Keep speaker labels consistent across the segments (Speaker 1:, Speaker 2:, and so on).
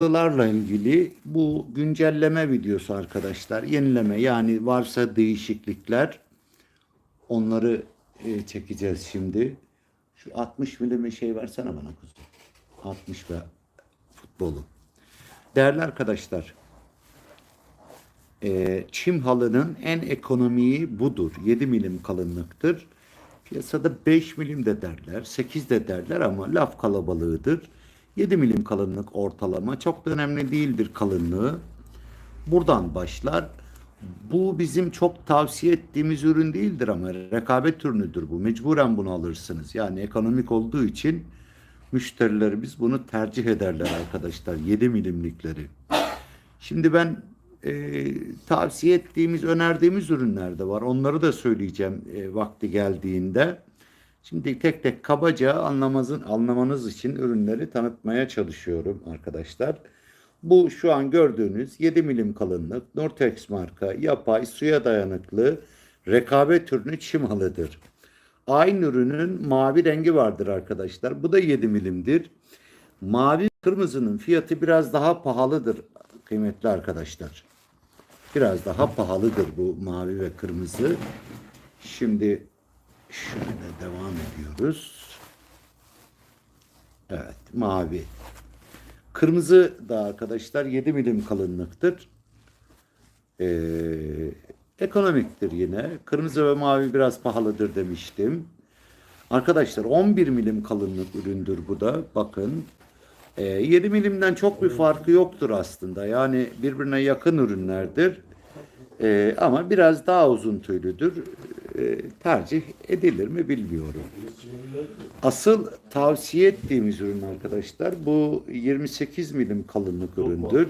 Speaker 1: Halılarla ilgili bu güncelleme videosu arkadaşlar. Yenileme yani varsa değişiklikler onları e, çekeceğiz şimdi. Şu 60 milim şey versene bana kuzum. 60 ve futbolu. Değerli arkadaşlar, e, çim halının en ekonomiyi budur. 7 milim kalınlıktır. Piyasada 5 milim de derler, 8 de derler ama laf kalabalığıdır. 7 milim kalınlık ortalama çok da önemli değildir kalınlığı. Buradan başlar. Bu bizim çok tavsiye ettiğimiz ürün değildir ama rekabet ürünüdür bu. Mecburen bunu alırsınız. Yani ekonomik olduğu için müşterilerimiz bunu tercih ederler arkadaşlar. 7 milimlikleri. Şimdi ben e, tavsiye ettiğimiz, önerdiğimiz ürünler de var. Onları da söyleyeceğim e, vakti geldiğinde. Şimdi tek tek kabaca anlamanız, anlamanız için ürünleri tanıtmaya çalışıyorum arkadaşlar. Bu şu an gördüğünüz 7 milim kalınlık Nortex marka yapay suya dayanıklı rekabet ürünü çim halıdır. Aynı ürünün mavi rengi vardır arkadaşlar. Bu da 7 milimdir. Mavi kırmızının fiyatı biraz daha pahalıdır kıymetli arkadaşlar. Biraz daha pahalıdır bu mavi ve kırmızı. Şimdi şöyle devam ediyoruz. Evet mavi. Kırmızı da arkadaşlar 7 milim kalınlıktır. Ee, ekonomiktir yine. Kırmızı ve mavi biraz pahalıdır demiştim. Arkadaşlar 11 milim kalınlık üründür bu da. Bakın. Ee, 7 milimden çok bir farkı yoktur aslında. Yani birbirine yakın ürünlerdir. Ee, ama biraz daha uzun tüylüdür. Ee, tercih edilir mi bilmiyorum. Asıl tavsiye ettiğimiz ürün arkadaşlar bu 28 milim kalınlık üründür.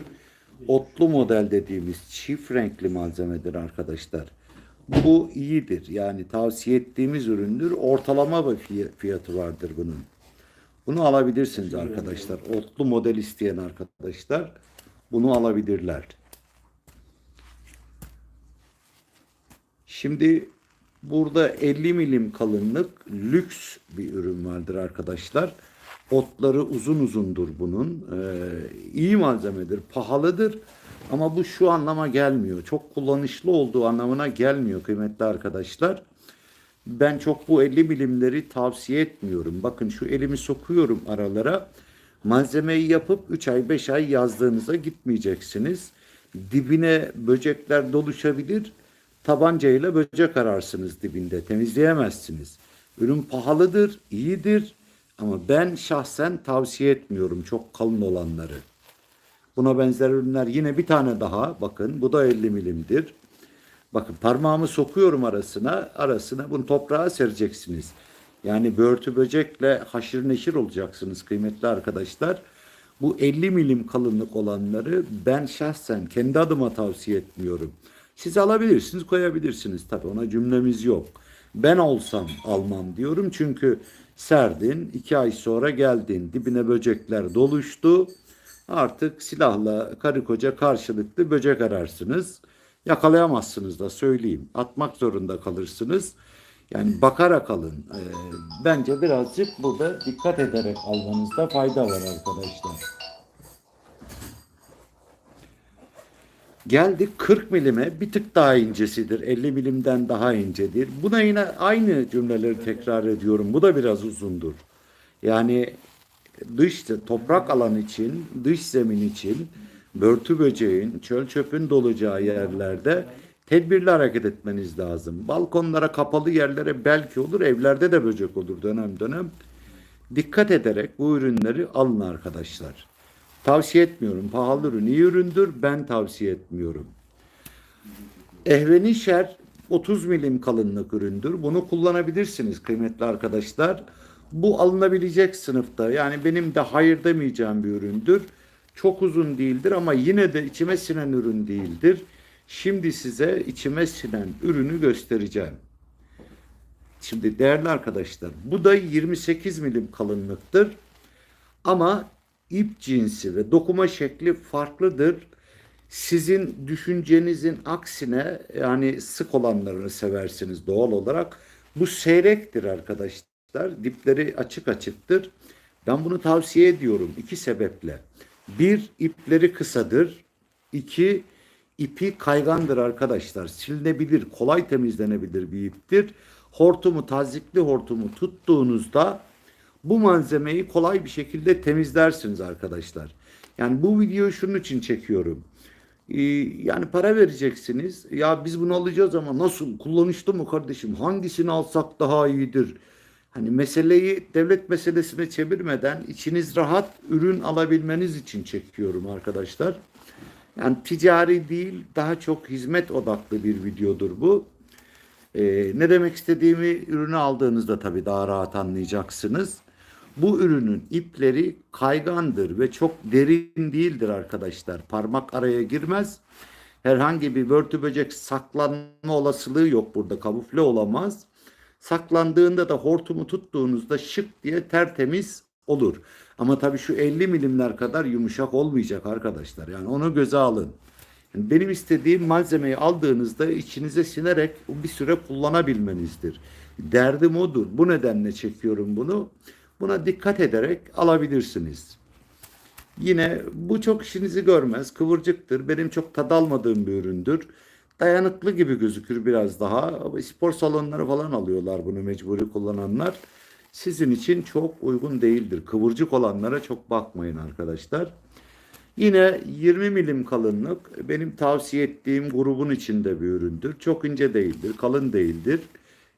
Speaker 1: Otlu model dediğimiz çift renkli malzemedir arkadaşlar. Bu iyidir. Yani tavsiye ettiğimiz üründür. Ortalama bir fiy- fiyatı vardır bunun. Bunu alabilirsiniz arkadaşlar. Otlu model isteyen arkadaşlar bunu alabilirler. Şimdi burada 50 milim kalınlık lüks bir ürün vardır arkadaşlar. Otları uzun uzundur bunun. Ee, iyi malzemedir, pahalıdır. Ama bu şu anlama gelmiyor. Çok kullanışlı olduğu anlamına gelmiyor kıymetli arkadaşlar. Ben çok bu 50 milimleri tavsiye etmiyorum. Bakın şu elimi sokuyorum aralara. Malzemeyi yapıp 3 ay 5 ay yazdığınıza gitmeyeceksiniz. Dibine böcekler doluşabilir. Tabancayla böcek ararsınız dibinde. Temizleyemezsiniz. Ürün pahalıdır, iyidir. Ama ben şahsen tavsiye etmiyorum çok kalın olanları. Buna benzer ürünler yine bir tane daha. Bakın bu da 50 milimdir. Bakın parmağımı sokuyorum arasına. Arasına bunu toprağa sereceksiniz. Yani börtü böcekle haşır neşir olacaksınız kıymetli arkadaşlar. Bu 50 milim kalınlık olanları ben şahsen kendi adıma tavsiye etmiyorum. Siz alabilirsiniz, koyabilirsiniz. Tabii ona cümlemiz yok. Ben olsam almam diyorum çünkü serdin, iki ay sonra geldin, dibine böcekler doluştu. Artık silahla karı koca karşılıklı böcek ararsınız. Yakalayamazsınız da söyleyeyim. Atmak zorunda kalırsınız. Yani bakarak alın. Ee, bence birazcık burada dikkat ederek almanızda fayda var arkadaşlar. Geldik 40 milime bir tık daha incesidir. 50 milimden daha incedir. Buna yine aynı cümleleri tekrar ediyorum. Bu da biraz uzundur. Yani dış toprak alan için, dış zemin için börtü böceğin, çöl çöpün dolacağı yerlerde tedbirli hareket etmeniz lazım. Balkonlara, kapalı yerlere belki olur, evlerde de böcek olur dönem dönem. Dikkat ederek bu ürünleri alın arkadaşlar. Tavsiye etmiyorum. Pahalı ürün iyi üründür. Ben tavsiye etmiyorum. Ehvenişer 30 milim kalınlık üründür. Bunu kullanabilirsiniz kıymetli arkadaşlar. Bu alınabilecek sınıfta. Yani benim de hayır demeyeceğim bir üründür. Çok uzun değildir ama yine de içime sinen ürün değildir. Şimdi size içime sinen ürünü göstereceğim. Şimdi değerli arkadaşlar bu da 28 milim kalınlıktır. Ama ip cinsi ve dokuma şekli farklıdır. Sizin düşüncenizin aksine yani sık olanlarını seversiniz doğal olarak. Bu seyrektir arkadaşlar. Dipleri açık açıktır. Ben bunu tavsiye ediyorum iki sebeple. Bir, ipleri kısadır. İki, ipi kaygandır arkadaşlar. Silinebilir, kolay temizlenebilir bir iptir. Hortumu, tazikli hortumu tuttuğunuzda bu malzemeyi kolay bir şekilde temizlersiniz arkadaşlar. Yani bu videoyu şunun için çekiyorum. Ee, yani para vereceksiniz. Ya biz bunu alacağız ama nasıl? Kullanışlı mı kardeşim? Hangisini alsak daha iyidir? Hani meseleyi devlet meselesine çevirmeden içiniz rahat ürün alabilmeniz için çekiyorum arkadaşlar. Yani ticari değil daha çok hizmet odaklı bir videodur bu. Ee, ne demek istediğimi ürünü aldığınızda tabii daha rahat anlayacaksınız. Bu ürünün ipleri kaygandır ve çok derin değildir arkadaşlar. Parmak araya girmez. Herhangi bir börtü böcek saklanma olasılığı yok burada. Kamufle olamaz. Saklandığında da hortumu tuttuğunuzda şık diye tertemiz olur. Ama tabii şu 50 milimler kadar yumuşak olmayacak arkadaşlar. Yani onu göze alın. Benim istediğim malzemeyi aldığınızda içinize sinerek bir süre kullanabilmenizdir. Derdim odur. Bu nedenle çekiyorum bunu. Buna dikkat ederek alabilirsiniz. Yine bu çok işinizi görmez. Kıvırcıktır. Benim çok tad almadığım bir üründür. Dayanıklı gibi gözükür biraz daha. Spor salonları falan alıyorlar bunu mecburi kullananlar. Sizin için çok uygun değildir. Kıvırcık olanlara çok bakmayın arkadaşlar. Yine 20 milim kalınlık benim tavsiye ettiğim grubun içinde bir üründür. Çok ince değildir, kalın değildir.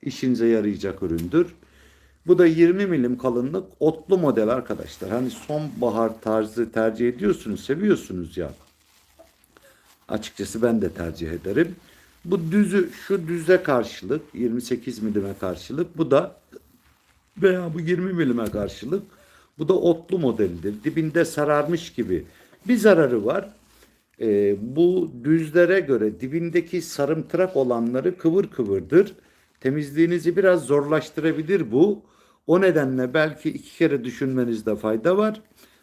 Speaker 1: İşinize yarayacak üründür. Bu da 20 milim kalınlık otlu model arkadaşlar. Hani sonbahar tarzı tercih ediyorsunuz, seviyorsunuz ya. Açıkçası ben de tercih ederim. Bu düzü şu düze karşılık 28 milime karşılık bu da veya bu 20 milime karşılık bu da otlu modelidir. Dibinde sararmış gibi bir zararı var. Ee, bu düzlere göre dibindeki sarımtırak olanları kıvır kıvırdır. Temizliğinizi biraz zorlaştırabilir bu. O nedenle belki iki kere düşünmenizde fayda var.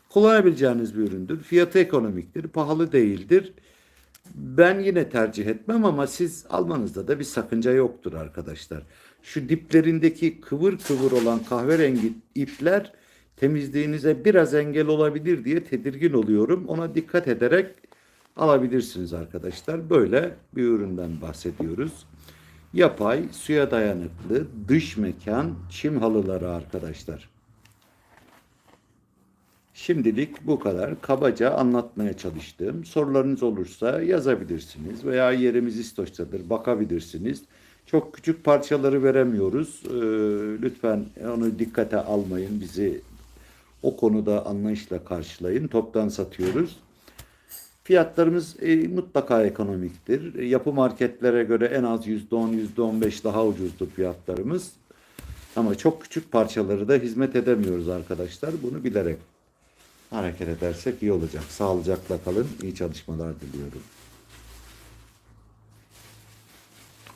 Speaker 1: Kullanabileceğiniz bir üründür. Fiyatı ekonomiktir, pahalı değildir. Ben yine tercih etmem ama siz almanızda da bir sakınca yoktur arkadaşlar. Şu diplerindeki kıvır kıvır olan kahverengi ipler temizliğinize biraz engel olabilir diye tedirgin oluyorum. Ona dikkat ederek alabilirsiniz arkadaşlar. Böyle bir üründen bahsediyoruz. Yapay, suya dayanıklı, dış mekan, çim halıları arkadaşlar. Şimdilik bu kadar. Kabaca anlatmaya çalıştım. Sorularınız olursa yazabilirsiniz veya yerimiz İstoç'tadır bakabilirsiniz. Çok küçük parçaları veremiyoruz. Ee, lütfen onu dikkate almayın. Bizi o konuda anlayışla karşılayın. Toptan satıyoruz. Fiyatlarımız e, mutlaka ekonomiktir. Yapı marketlere göre en az %10, %15 daha ucuzdur fiyatlarımız. Ama çok küçük parçaları da hizmet edemiyoruz arkadaşlar. Bunu bilerek hareket edersek iyi olacak. Sağlıcakla kalın. İyi çalışmalar diliyorum.